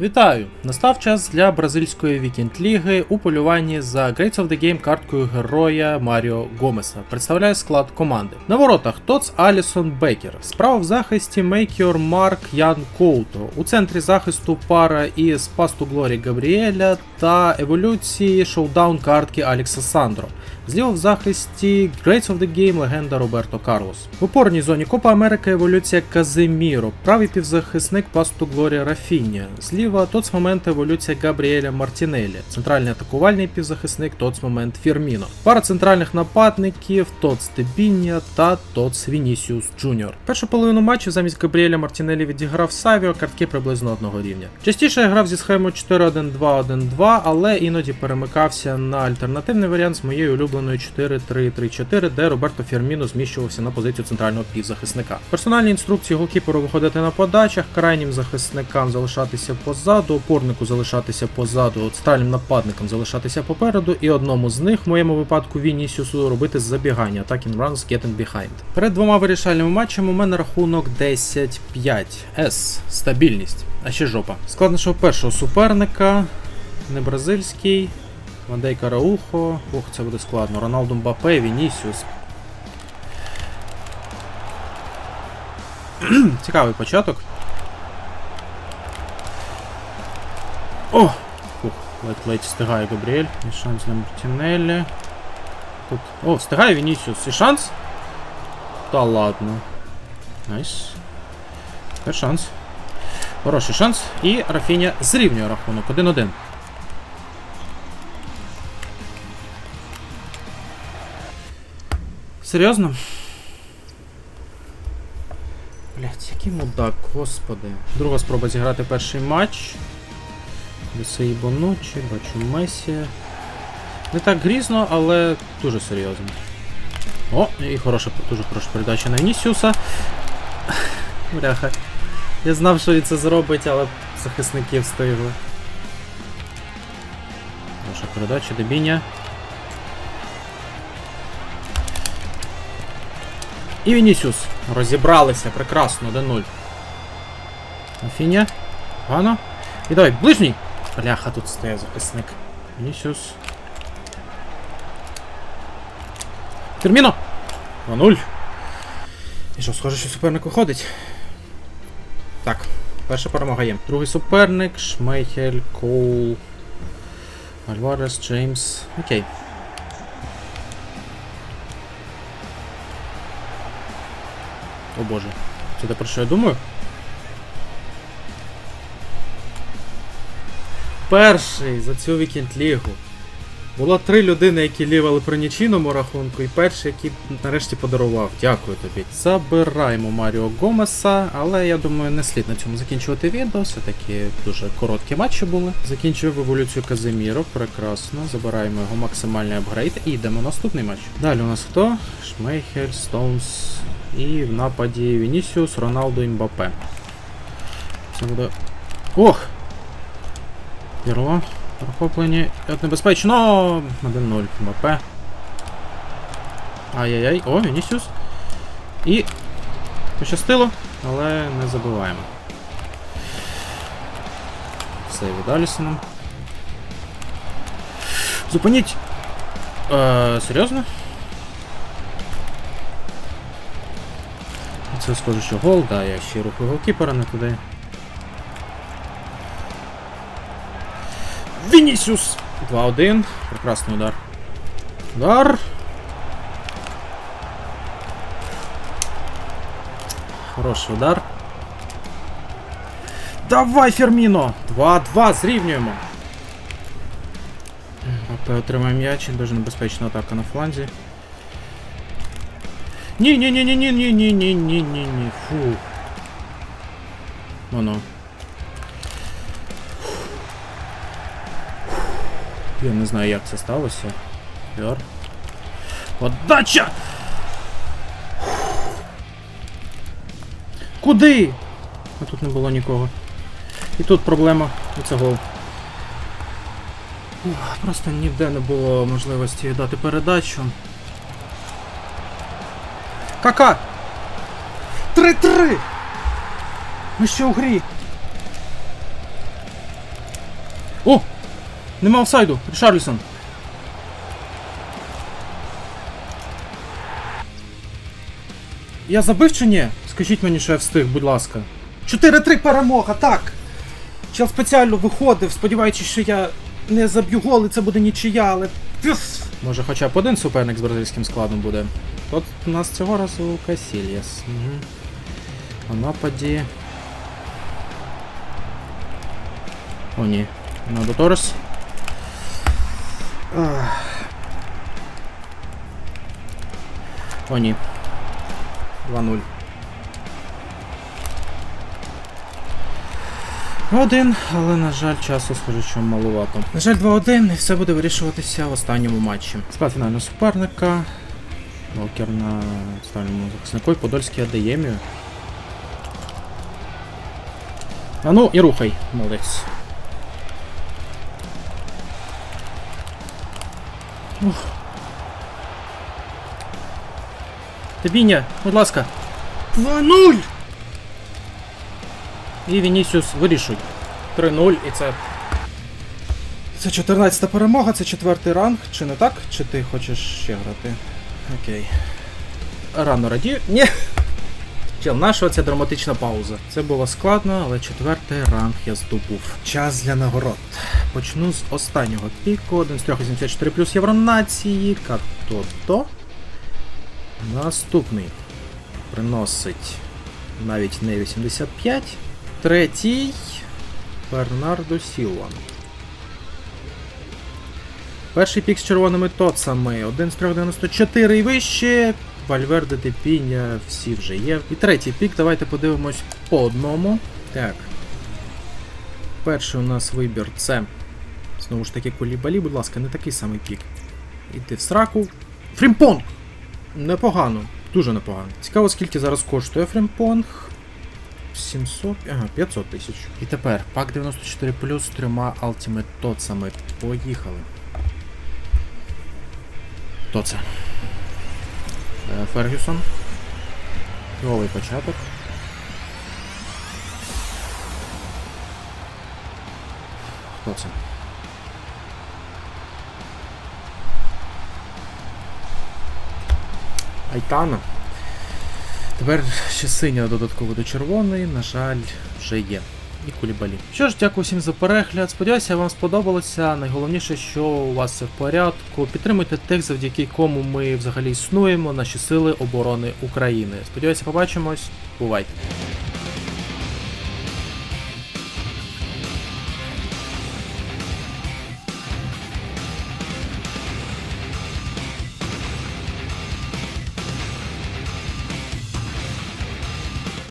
Вітаю! Настав час для бразильської вікенд-ліги у полюванні за Greats of the Game карткою героя Маріо Гомеса. Представляє склад команди. На воротах Тоц Алісон Бекер. Справа в захисті Мейкіор Марк Ян Коуто. У центрі захисту пара із Пасту Глорі Габріеля та еволюції шоудаун картки Алекса Сандро. Зліва в захисті Greats of the Game легенда Роберто Карлос. В опорній зоні Копа Америка еволюція Казиміро, правий півзахисник Пасту Глорі Рафіння. Зліва Тоц момент еволюція Габріеля Мартінелі, центральний атакувальний півзахисник Тоц момент Фірміно. Пара центральних нападників Тоц Тебіння та Тоц Вінісіус Джуніор. Першу половину матчу замість Габріеля Мартінелі відіграв Савіо, картки приблизно одного рівня. Частіше я грав зі схемою 4-1-2-1-2, але іноді перемикався на альтернативний варіант з моєю улюбленою 4-3-3-4, де Роберто Фірміно зміщувався на позицію центрального півзахисника. Персональні інструкції голкіперу виходити на подачах, крайнім захисникам залишатися позаду, опорнику залишатися позаду, центральним нападникам залишатися попереду, і одному з них, в моєму випадку Вінісіусу, робити забігання attacking runs getting behind. Перед двома вирішальними матчами у мене рахунок 10-5. С. Стабільність. А ще жопа. Склад нашого першого суперника. Не бразильський. Вандейка Раухо. Ох, це буде складно. Роналду Мбапе, Вінісіус. Цікавий початок. О! Фух, ледь-ледь встигає Габріель. І шанс для Мартінеллі. Тут. О, встигає Вінісіус. І шанс? Та ладно. Найс. Тепер шанс. Хороший шанс. І Рафіня зрівнює рахунок. 1-1. Серйозно? Блять, який мудак, господи. Друга спроба зіграти перший матч. Десей Бонучі, бачу Месі. Не так грізно, але дуже серйозно. О, і хороша, дуже хороша передача на Вінісіуса. Бляха. Я знав, що він це зробить, але захисники встигли. Хороша передача, Дебіня. І Вінісіус. Розібралися, прекрасно, 1-0. Афіня. Гано. І давай, ближній! Бляха, тут стає захисник. Вінісіус. Терміно! 2-0. І що, схоже, що суперник виходить. Так, перша перемога є. Другий суперник, Шмейхель, Коул, Альварес, Джеймс. Окей. О боже. Це те про що я думаю? Перший за цю вікенд-лігу. Було три людини, які лівали при нічийному рахунку, і перший, який нарешті подарував. Дякую тобі. Забираємо Маріо Гомеса, але я думаю, не слід на цьому закінчувати відео. Все-таки дуже короткі матчі були. Закінчуємо еволюцію Казиміро. Прекрасно. Забираємо його максимальний апгрейд і йдемо в наступний матч. Далі у нас хто? Шмейхель, Стоунс і в нападі Вінісіус, Роналдо і Мбапе. Це буде. Ох! Пірло. Прохоплені. От небезпечно. 1-0 МП. Ай-яй-яй. О, Вінісіус. І. Пощастило, але не забуваємо. Все від Алісоном. Зупиніть! Е, серйозно? Це схоже, що гол, да, я ще рухаю голкіпера не туди. Вінісіус! 2-1. Прекрасний удар. Удар. Хороший удар. Давай, Ферміно! 2-2, зрівнюємо. АП отримає м'яч, дуже небезпечна атака на фланзі. Ні, ні, ні, ні, ні, ні, ні, ні, ні, ні, ні. Фу. Воно. Я не знаю, як це сталося. Йор. Подача! Куди? А тут не було нікого. І тут проблема. І це гол. Просто ніде не було можливості дати передачу. Кака! 3-3! Ми ще у грі! О! Нема офсайду! Рішарлісон! Я забив чи ні? Скажіть мені, що я встиг, будь ласка. 4-3 перемога, так! Чел спеціально виходив, сподіваючись, що я не заб'ю гол і це буде нічия, але. Може хоча б один суперник з бразильським складом буде. От у нас цього разу Касільєс. Угу. А нападі. О, ні. Надо Торрес. О, ні. 2-0. Один, але, на жаль, часу схоже, що малувато. На жаль, 2-1, і все буде вирішуватися в останньому матчі. Склад фінального суперника. Волкер на останньому захиснику і Подольський Адеємію. А ну і рухай, молодець. Ух. Будь ласка. 2-0! І Вінісіус вирішуй. 3-0 і це. Це 14-та перемога, це четвертий ранг, чи не так? Чи ти хочеш ще грати? Окей. Рано радію. Ні. Чел, наша ця драматична пауза. Це було складно, але четвертий ранг я здобув. Час для нагород. Почну з останнього піку. 1 з 384 плюс Євронації. Катото. Наступний приносить навіть не 85. Третій Бернардо Сілва. Перший пік з червоними тоцами. 1 з 394 і вище. Вальверде Депіння всі вже є. І третій пік, давайте подивимось по одному. Так. Перший у нас вибір це. Знову ж таки, Колібалі, будь ласка, не такий самий пік. Іди в сраку. Фрімпонг! Непогано, дуже непогано. Цікаво, скільки зараз коштує Фрімпонг. 700, ага, 500 тисяч. І тепер пак 94 плюс з трьома Ultimate Тоцами. Поїхали. Хто це? Е, Фергюсон. Новий початок. Хто це? Айтана. Тепер ще синя додатково до червоної, на жаль, вже є. І кулібалі. Що ж, дякую всім за перегляд. Сподіваюся, вам сподобалося. Найголовніше, що у вас все в порядку. Підтримуйте тих, завдяки кому ми взагалі існуємо, наші сили оборони України. Сподіваюся, побачимось. Бувайте!